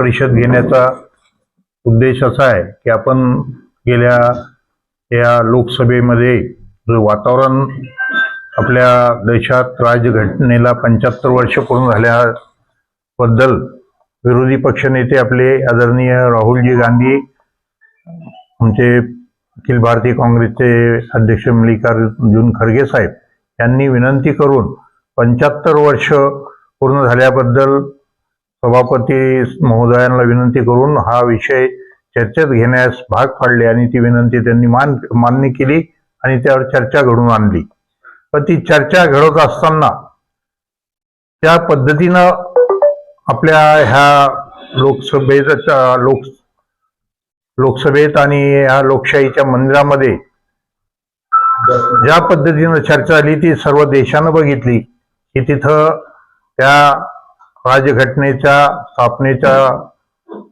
परिषद घेण्याचा उद्देश असा आहे की आपण गेल्या या लोकसभेमध्ये जो वातावरण आपल्या देशात राज्यघटनेला पंच्याहत्तर वर्ष पूर्ण झाल्याबद्दल विरोधी पक्षनेते आपले आदरणीय राहुलजी गांधी आमचे अखिल भारतीय काँग्रेसचे अध्यक्ष मल्लिकार्जुन खरगे साहेब यांनी विनंती करून पंच्याहत्तर वर्ष पूर्ण झाल्याबद्दल सभापती महोदयांना विनंती करून हा विषय चर्चेत घेण्यास भाग पाडले आणि ती विनंती त्यांनी मान मान्य केली आणि त्यावर चर्चा घडून आणली. पण ती चर्चा घडत असताना त्या पद्धतीनं आपल्या ह्या लोकसभेत लोक लोकसभेत आणि ह्या लोकशाहीच्या मंदिरामध्ये ज्या पद्धतीनं चर्चा झाली ती सर्व देशानं बघितली की तिथं त्या राजघटनेच्या स्थापनेच्या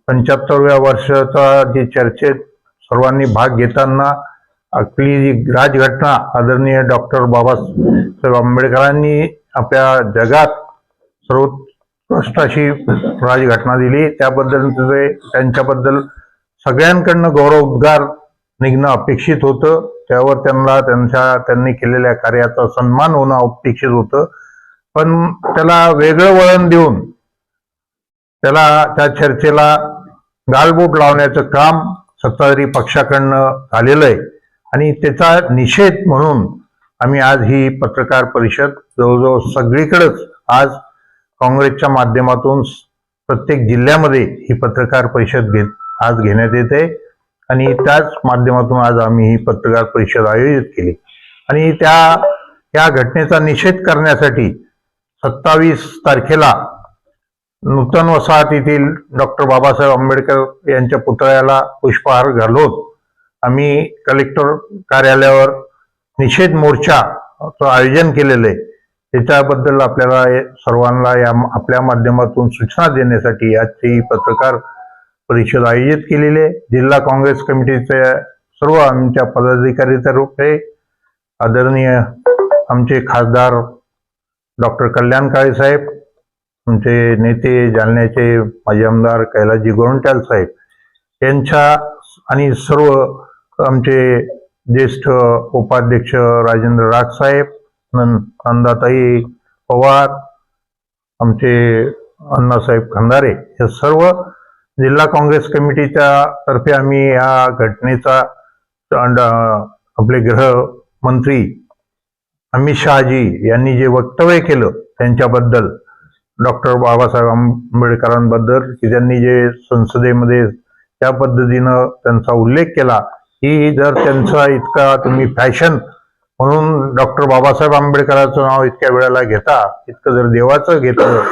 पंच्याहत्तरव्या वर्षाचा जी चर्चेत सर्वांनी भाग घेताना आपली जी राजघटना आदरणीय डॉक्टर बाबासाहेब आंबेडकरांनी आपल्या जगात सर्वोत्कृष्ट अशी राजघटना दिली. त्याबद्दल त्यांच्याबद्दल सगळ्यांकडनं गौरवोद्गार निघणं अपेक्षित होतं. त्यावर त्यांना त्यांच्या त्यांनी केलेल्या कार्याचा सन्मान होणं अपेक्षित होतं. पण त्याला वेगळं वळण देऊन त्याला त्या चर्चेला गालबोट लावण्याचं काम सत्ताधारी पक्षाकडनं झालेलं आहे. आणि त्याचा निषेध म्हणून आम्ही आज ही पत्रकार परिषद जवळजवळ सगळीकडेच आज काँग्रेसच्या माध्यमातून प्रत्येक जिल्ह्यामध्ये ही पत्रकार परिषद घेत आज घेण्यात येते आणि त्याच माध्यमातून आज आम्ही ही पत्रकार परिषद आयोजित केली. आणि त्या या घटनेचा निषेध करण्यासाठी सत्तावीस तारखेला नूतन वसाहत येथील डॉक्टर बाबासाहेब आंबेडकर यांच्या पुतळ्याला पुष्पहार घालून आम्ही कलेक्टर कार्यालयावर निषेध मोर्चा आयोजन केलेलं आहे. त्याच्याबद्दल आपल्याला सर्वांना या आपल्या माध्यमातून सूचना देण्यासाठी आजची पत्रकार परिषद आयोजित केलेली आहे. जिल्हा काँग्रेस कमिटीचे सर्व आमच्या पदाधिकारी पदाधिकारीतर्फे आदरणीय आमचे खासदार डॉक्टर कल्याण काळे साहेब तुमचे नेते जालन्याचे माजी आमदार कैलाजी गोरंट्याल साहेब यांच्या आणि सर्व आमचे ज्येष्ठ उपाध्यक्ष राजेंद्र राज साहेब नंदाताई पवार आमचे अण्णासाहेब खंदारे हे सर्व जिल्हा काँग्रेस कमिटीच्या तर्फे आम्ही या घटनेचा अंड- आपले गृहमंत्री अमित शहाजी यांनी जे वक्तव्य केलं त्यांच्याबद्दल डॉक्टर बाबासाहेब आंबेडकरांबद्दल की त्यांनी जे संसदेमध्ये त्या पद्धतीनं त्यांचा उल्लेख केला की जर त्यांचा इतका तुम्ही फॅशन म्हणून डॉक्टर बाबासाहेब आंबेडकरांचं नाव इतक्या वेळेला घेता इतकं जर देवाचं घेतलं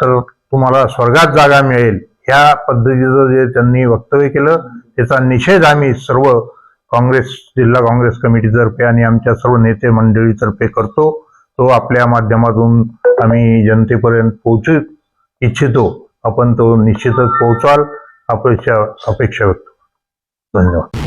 तर तुम्हाला स्वर्गात जागा मिळेल. ह्या पद्धतीचं जे त्यांनी वक्तव्य केलं त्याचा निषेध आम्ही सर्व काँग्रेस जिल्हा काँग्रेस कमिटीतर्फे आणि आमच्या सर्व नेते मंडळीतर्फे करतो. तो आपल्या माध्यमातून आम्ही जनतेपर्यंत पोहोचू इच्छितो. आपण तो निश्चितच पोहोचाल. अपेक्षा अपेक्षा व्यक्त धन्यवाद.